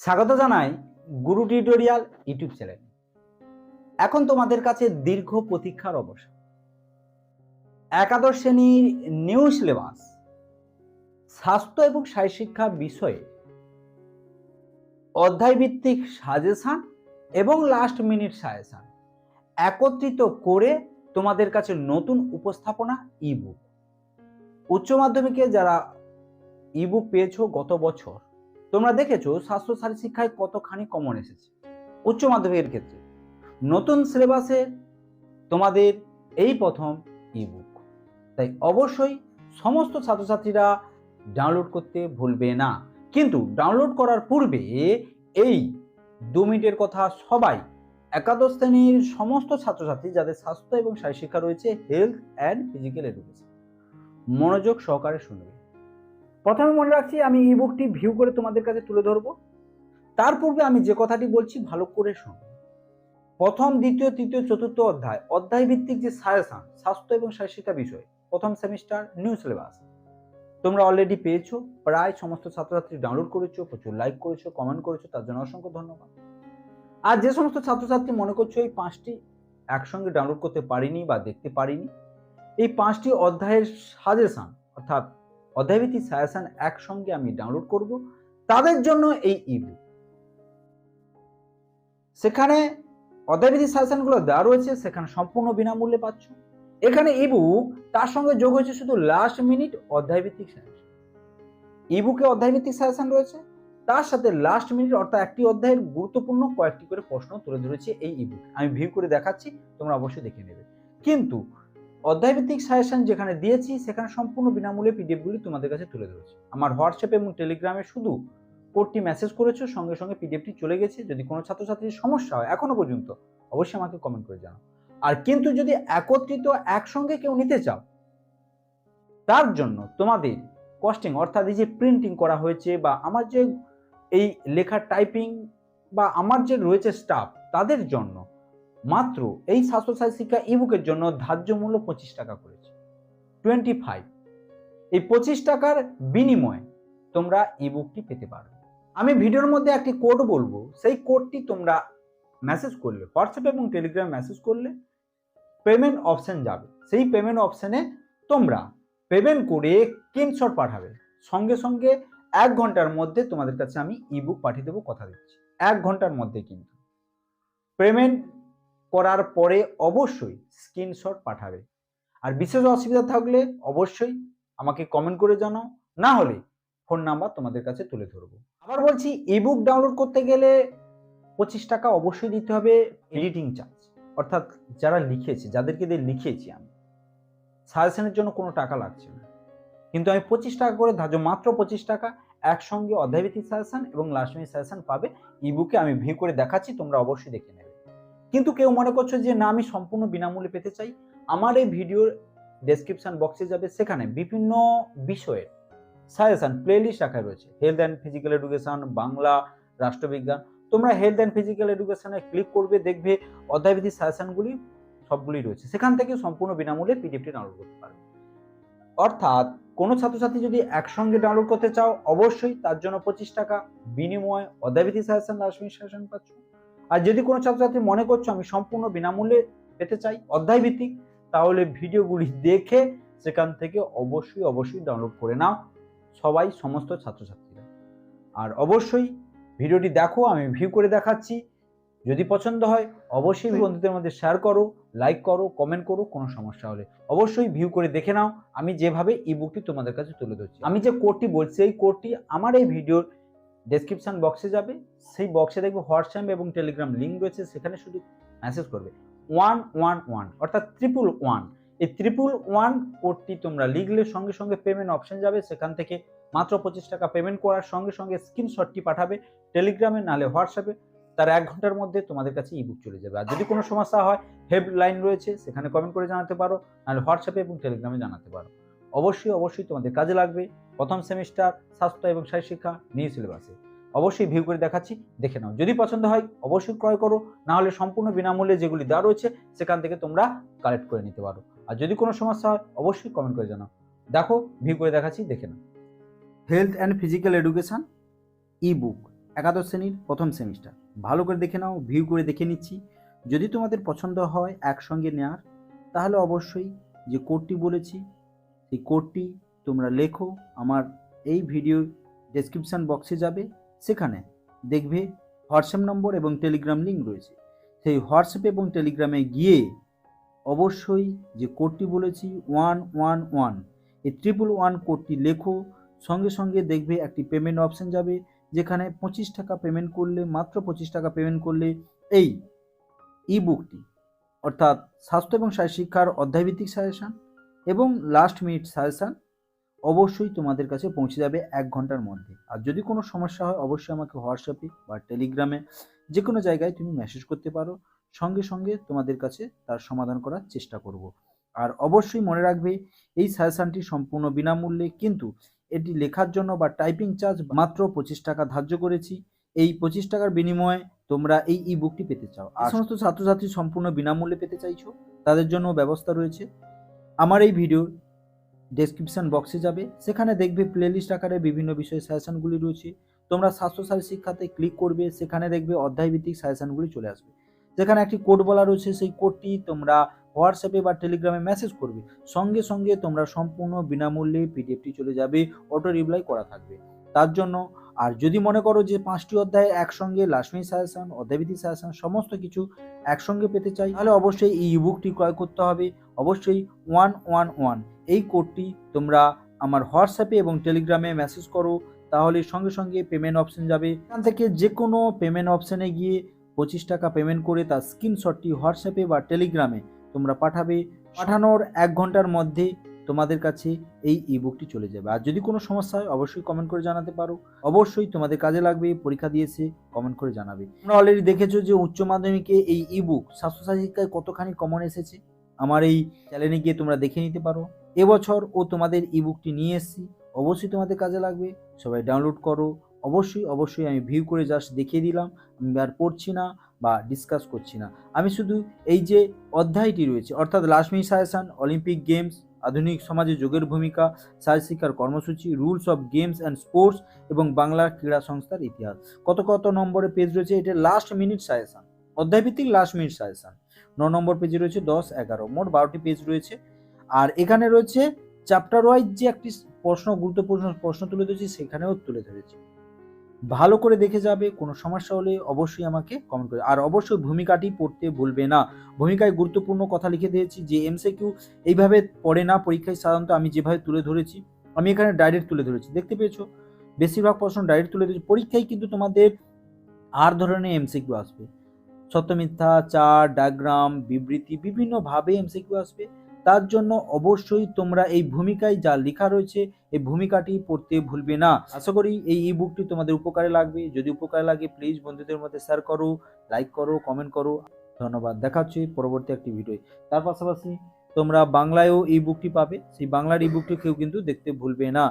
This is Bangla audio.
স্বাগত জানাই গুরু টিউটোরিয়াল ইউটিউব চ্যানেল। এখন তোমাদের কাছে দীর্ঘ প্রতীক্ষার অবসর একাদশ শ্রেণির নিউ সিলেবাস, স্বাস্থ্য এবং শিক্ষা বিষয়ে অধ্যায়ভিত্তিক সাজেশন এবং লাস্ট মিনিট সাজেশন একত্রিত করে তোমাদের কাছে নতুন উপস্থাপনা ইবুক উচ্চ মাধ্যমিকে যারা ইবুক পেয়েছ গত বছর তোমরা দেখেছ স্বাস্থ্য শারীর শিক্ষায় কতখানি কমন এসেছে? উচ্চ মাধ্যমিকের ক্ষেত্রে। নতুন সিলেবাসে তোমাদের এই প্রথম ইবুক তাই অবশ্যই সমস্ত ছাত্রছাত্রীরা ডাউনলোড করতে ভুলবে না। কিন্তু ডাউনলোড করার পূর্বে এই দু মিনিটের কথা সবাই, একাদশ শ্রেণির সমস্ত ছাত্রছাত্রী যাদের স্বাস্থ্য এবং শারীর শিক্ষা রয়েছে হেলথ অ্যান্ড ফিজিক্যাল এডুকেশন মনোযোগ সহকারে শুনবে। প্রথমে মনে রাখছি, আমি ই বুকটি ভিউ করে তোমাদের কাছে তুলে ধরবো। তার পূর্বে আমি যে কথাটি বলছি, ভালো করে শোনো। প্রথম, দ্বিতীয়, তৃতীয়, চতুর্থ অধ্যায় অধ্যায় ভিত্তিক যে সাজেশন স্বাস্থ্য এবং শারীরিকা বিষয়, প্রথম সেমিস্টার নিউ সিলেবাস তোমরা অলরেডি পেয়েছ, প্রায় সমস্ত ছাত্রছাত্রী ডাউনলোড করেছ, প্রচুর লাইক করেছ কমেন্ট করেছ, তার জন্য অসংখ্য ধন্যবাদ। আর যে সমস্ত ছাত্রছাত্রী মনে করছ এই পাঁচটি একসঙ্গে ডাউনলোড করতে পারিনি বা দেখতে পারিনি, এই পাঁচটি অধ্যায়ের সাজেশান অর্থাৎ অধ্যায়ভিত্তিক সাজেশন একসঙ্গে আমি ডাউনলোড করব তাদের জন্য এই ইবুক সেখানে অধ্যায়ভিত্তিক সাজেশনগুলো দেওয়া রয়েছে, সেখানে সম্পূর্ণ বিনামূল্যে পাচ্ছ। এখানে ইবুক তার সঙ্গে যোগ হয়েছে শুধু লাস্ট মিনিট অধ্যায়ভিত্তিক সাজেশন। ইবুকে অধ্যায়ভিত্তিক সাজেশন রয়েছে, তার সাথে লাস্ট মিনিট অর্থাৎ একটি অধ্যায়ের গুরুত্বপূর্ণ কয়েকটি করে প্রশ্ন তুলে ধরেছে এই ইবুক আমি ভিউ করে দেখাচ্ছি, তোমরা অবশ্যই দেখে নেবে। কিন্তু অধ্যায়ভিত্তিক সাজেশন যেখানে দিয়েছি, সেখানে সম্পূর্ণ বিনামূল্যে পিডিএফগুলি তোমাদের কাছে তুলে ধরেছি। আমার হোয়াটসঅ্যাপ এবং টেলিগ্রামে শুধু কোডটি মেসেজ করেছ, সঙ্গে সঙ্গে পিডিএফটি চলে গেছে। যদি কোনো ছাত্রছাত্রীর সমস্যা হয় এখনও পর্যন্ত, অবশ্যই আমাকে কমেন্ট করে জানাও। আর কিন্তু যদি একত্রিত, একসঙ্গে কেউ নিতে চাও, তার জন্য তোমাদের কস্টিং অর্থাৎ এই যে প্রিন্টিং করা হয়েছে বা আমার যে এই লেখার টাইপিং বা আমার যে রয়েছে স্টাফ তাদের জন্য মাত্র এই স্বাস্থ্য সাথী শিক্ষা ইবুকের জন্য ধার্য মূল্য পঁচিশ টাকা করেছে। টোয়েন্টি ফাইভ এই পঁচিশ টাকার বিনিময়ে তোমরা ইবুকটি পেতে পারবে আমি ভিডিওর মধ্যে একটি কোড বলব, সেই কোডটি তোমরা মেসেজ করলে হোয়াটসঅ্যাপ এবং টেলিগ্রাম মেসেজ করলে পেমেন্ট অপশন যাবে। সেই পেমেন্ট অপশনে তোমরা পেমেন্ট করে স্ক্রিনশট পাঠাবে। সঙ্গে সঙ্গে এক ঘণ্টার মধ্যে তোমাদের কাছে আমি ইবুক পাঠিয়ে দেবো কথা দিচ্ছি। এক ঘণ্টার মধ্যে কিন্তু। পেমেন্ট করার পরে অবশ্যই স্ক্রিনশট পাঠাবে। আর বিশেষ অসুবিধা থাকলে অবশ্যই আমাকে কমেন্ট করে জানাও। না হলে ফোন নাম্বার তোমাদের কাছে তুলে ধরবো। আবার বলছি ইবুক ডাউনলোড করতে গেলে পঁচিশ টাকা অবশ্যই দিতে হবে এডিটিং চার্জ অর্থাৎ যারা লিখেছে, যাদেরকে দিয়ে লিখিয়েছি আমি সাজেশনের জন্য কোনো টাকা লাগছে না। কিন্তু আমি পঁচিশ টাকা করে ধার্য, মাত্র পঁচিশ টাকা একসঙ্গে অধ্যায়ভিত্তিক সাজেশন এবং লাস্ট মিনিট সাজেশন পাবে। ইবুকে আমি ভিউ করে দেখাচ্ছি, তোমরা অবশ্যই দেখে নেবে। কিন্তু কেউ মনে করছ যে, না, আমি সম্পূর্ণ বিনামূল্যে পেতে চাই। আমার এই ভিডিওর ডেসক্রিপশন বক্সে যাবে। সেখানে বিভিন্ন বিষয়ের সাজেশন প্লেলিস্ট রাখা রয়েছে। Health and physical education Bangla, রাষ্ট্রবিজ্ঞান। তোমরা হেলথ অ্যান্ড ফিজিক্যাল এডুকেশনে ক্লিক করবে, দেখবে অধ্যায়ভিত্তিক সাজেশনগুলি সবগুলি রয়েছে। সেখান থেকে সম্পূর্ণ বিনামূল্যে পিডিএফটি ডাউনলোড করতে পারবে। অর্থাৎ কোনো ছাত্রছাত্রী যদি একসঙ্গে ডাউনলোড করতে চাও, অবশ্যই তার জন্য পঁচিশ টাকা বিনিময়ে অধ্যায়ভিত্তিক সাজেশন লাস্ট সাজেশন পাচ্ছ। আর যদি কোনো ছাত্রছাত্রী মনে করছ আমি সম্পূর্ণ বিনামূল্যে পেতে চাই অধ্যায় ভিত্তিক তাহলে ভিডিওগুলি দেখে সেখান থেকে অবশ্যই অবশ্যই ডাউনলোড করে নাও সবাই সমস্ত ছাত্রছাত্রীরা। আর অবশ্যই ভিডিওটি দেখো আমি ভিউ করে দেখাচ্ছি। যদি পছন্দ হয় অবশ্যই বন্ধুদের মধ্যে শেয়ার করো লাইক করো কমেন্ট করো কোনো সমস্যা হলে। অবশ্যই ভিউ করে দেখে নাও আমি যেভাবে ইবুকটি তোমাদের কাছে তুলে ধরছি। আমি যে কোডটি বলছি এই কোডটি আমার এই ভিডিওর ডেসক্রিপশন বক্সে যাবে। সেই বক্সে দেখবে হোয়াটসঅ্যাপ এবং টেলিগ্রাম লিঙ্ক রয়েছে, সেখানে শুধু মেসেজ করবে। ওয়ান ওয়ান ওয়ান অর্থাৎ ট্রিপল ওয়ান এই ট্রিপল ওয়ান কোডটি তোমরা লিখলে সঙ্গে সঙ্গে পেমেন্ট অপশন যাবে। সেখান থেকে মাত্র পঁচিশ টাকা পেমেন্ট করার সঙ্গে সঙ্গে স্ক্রিনশটটি পাঠাবে টেলিগ্রামে নালে হোয়াটসঅ্যাপে তার এক ঘণ্টার মধ্যে তোমাদের কাছে ইবুক চলে যাবে। আর যদি কোনো সমস্যা হয় হেল্পলাইন রয়েছে, সেখানে কমেন্ট করে জানাতে পারো। নাহলে হোয়াটসঅ্যাপে এবং টেলিগ্রামে জানাতে পারো। অবশ্যই অবশ্যই তোমাদের কাজে লাগবে। প্রথম সেমিস্টার, স্বাস্থ্য এবং শিক্ষা নিউ সিলেবাসে অবশ্যই ভিউ করে দেখাচ্ছি, দেখে নাও। যদি পছন্দ হয়, অবশ্যই ক্রয় করো, না হলে সম্পূর্ণ বিনামূল্যে যেগুলি দেওয়া রয়েছে, সেখান থেকে তোমরা কালেক্ট করে নিতে পারো। আর যদি কোনো সমস্যা হয়, অবশ্যই কমেন্ট করে জানাও। দেখো ভিউ করে দেখাচ্ছি, দেখে নাও। Health and physical education ebook একাদশ শ্রেণির প্রথম সেমিস্টার। ভালো করে দেখে নাও ভিউ করে দেখে নিচ্ছি। যদি তোমাদের পছন্দ হয় একসঙ্গে নেওয়ার তাহলে অবশ্যই যে কোডটি বলেছি, সেই কোডটি তোমরা লেখো, আমার এই ভিডিও ডেসক্রিপশান বক্সে যাবে। সেখানে দেখবে হোয়াটসঅ্যাপ নম্বর এবং টেলিগ্রাম লিঙ্ক রয়েছে। সেই হোয়াটসঅ্যাপ এবং টেলিগ্রামে গিয়ে অবশ্যই যে কোডটি বলেছি ওয়ান ওয়ান ওয়ান এই ট্রিপল ওয়ান কোডটি লেখো। সঙ্গে সঙ্গে দেখবে একটি পেমেন্ট অপশন যাবে, যেখানে পঁচিশ টাকা পেমেন্ট করলে, মাত্র পঁচিশ টাকা পেমেন্ট করলে এই ই বুকটি অর্থাৎ স্বাস্থ্য এবং শিক্ষার অধ্যায়ভিত্তিক সাজেশান এবং লাস্ট মিনিট সাজেশান অবশ্যই তোমাদের কাছে পৌঁছে যাবে এক ঘণ্টার মধ্যে। আর যদি কোনো সমস্যা হয় অবশ্যই আমাকে হোয়াটসঅ্যাপে বা টেলিগ্রামে যে কোনো জায়গায় তুমি মেসেজ করতে পারো। সঙ্গে সঙ্গে তোমাদের কাছে তার সমাধান করার চেষ্টা করব। আর অবশ্যই মনে রাখবে এই সাজেশানটি সম্পূর্ণ বিনামূল্যে কিন্তু এটি লেখার জন্য বা টাইপিং চার্জ মাত্র পঁচিশ টাকা ধার্য করেছি। এই পঁচিশ টাকার বিনিময়ে তোমরা এই ই বুকটি পেতে চাও। আর সমস্ত ছাত্রছাত্রী সম্পূর্ণ বিনামূল্যে পেতে চাইছো তাদের জন্য ব্যবস্থা রয়েছে। আমার এই ভিডিও ডেসক্রিপশন বক্সে যাবে। সেখানে দেখবে প্লেলিস্ট আকারে বিভিন্ন বিষয়ে সাজেশনগুলি রয়েছে। তোমরা স্বাস্থ্যসারী শিক্ষাতে ক্লিক করবে, সেখানে দেখবে অধ্যায়ভিত্তিক সাজেশনগুলি চলে আসবে। যেখানে একটি কোড বলা রয়েছে, সেই কোডটি তোমরা হোয়াটসঅ্যাপে বা টেলিগ্রামে মেসেজ করবে। সঙ্গে সঙ্গে তোমরা সম্পূর্ণ বিনামূল্যে পিডিএফটি চলে যাবে অটো রিপ্লাই করা থাকবে। তার জন্য আর যদি মনে করো যে পাঁচটি অধ্যায় একসঙ্গে লাস্টমি সাজেশন অধ্যায়ভিত্তিক সাজেশন সমস্ত কিছু একসঙ্গে পেতে চাই, তাহলে অবশ্যই এই ইবুকটি ক্রয় করতে হবে। অবশ্যই ওয়ান ওয়ান ওয়ান। এই কোডটি তোমরা আমার হোয়াটসঅ্যাপে এবং টেলিগ্রামে মেসেজ করো, তাহলে সঙ্গে সঙ্গে পেমেন্ট অপশন যাবে। এখান থেকে যে কোনো পেমেন্ট অপশানে গিয়ে পঁচিশ টাকা পেমেন্ট করে তার স্ক্রিনশটটি হোয়াটসঅ্যাপে বা টেলিগ্রামে তোমরা পাঠাবে। পাঠানোর এক ঘণ্টার মধ্যে তোমাদের কাছে এই ইবুকটি চলে যাবে। আর যদি কোনো সমস্যা হয়, অবশ্যই কমেন্ট করে জানাতে পারো। অবশ্যই তোমাদের কাজে লাগবে, পরীক্ষা দিয়েছে কমেন্ট করে জানাবে। তোমরা অলরেডি দেখেছ যে উচ্চ মাধ্যমিকে এই ইবুক স্বাস্থ্যসাথী শিক্ষায় কতখানি কমন এসেছে? আমার এই চ্যানেলে গিয়ে তোমরা দেখে নিতে পারো। এবছর ও তোমাদের ইবুকটি নিয়ে এসেছি। অবশ্যই তোমাদের কাজে লাগবে। সবাই ডাউনলোড করো। অবশ্যই অবশ্যই আমি ভিউ করে জাস্ট দেখিয়ে দিলাম। আমি আর পড়ছি না বা ডিসকাস করছি না। আমি শুধু এই যে অধ্যায়টি রয়েছে, অর্থাৎ লাস্টমি সাজেশন অলিম্পিক গেমস আধুনিক সমাজে যোগের ভূমিকা, সাজ শিক্ষার কর্মসূচি, rules of games and sports এবং বাংলা ক্রীড়া সংস্থার ইতিহাস। কত কত নম্বরে পেজ রয়েছে এটা লাস্ট মিনিট সাজেশন অধ্যায়ভিত্তিক লাস্ট মিনিট সাজেশন ন নম্বর পেজে রয়েছে দশ, এগারো, মোট বারোটি পেজ রয়েছে। আর এখানে রয়েছে চ্যাপ্টার ওয়াইজ যে একটি প্রশ্ন, গুরুত্বপূর্ণ প্রশ্ন তুলে ধরেছি, সেখানেও তুলে ধরেছি। ভালো করে দেখে যাবে, কোনো সমস্যা হলে অবশ্যই আমাকে কমেন্ট করে। আর অবশ্যই ভূমিকাটি পড়তে ভুলবে না। ভূমিকায় গুরুত্বপূর্ণ কথা লিখে দিয়েছি যে এমসিকিউ এইভাবে পড়ে না, পরীক্ষায় সাধারণত আমি যেভাবে তুলে ধরেছি, আমি এখানে ডাইরেক্ট তুলে ধরেছি। দেখতে পেয়েছ? বেশিরভাগ প্রশ্ন ডাইরেক্ট তুলে ধরেছি। পরীক্ষায় কিন্তু তোমাদের আর ধরনের এমসিকিউ আসবে। সত্যমিথ্যা চার ডায়াগ্রাম বিবৃতি, বিভিন্নভাবে এমসিকিউ আসবে। তার জন্য অবশ্যই তোমরা এই ভূমিকায় যা লেখা রয়েছে, এই ভূমিকাটি পড়তে ভুলবে না। আশা করি এই ই বুকটি তোমাদের উপকারে লাগবে। যদি উপকারে লাগে প্লিজ বন্ধুদের মধ্যে শেয়ার করো লাইক করো কমেন্ট করো। ধন্যবাদ। দেখা হচ্ছে পরবর্তী একটি ভিডিও তার পাশাপাশি তোমরা বাংলায়ও ই বুকটি পাবে। সেই বাংলার ই বুকটি কেউ কিন্তু দেখতে ভুলবে না।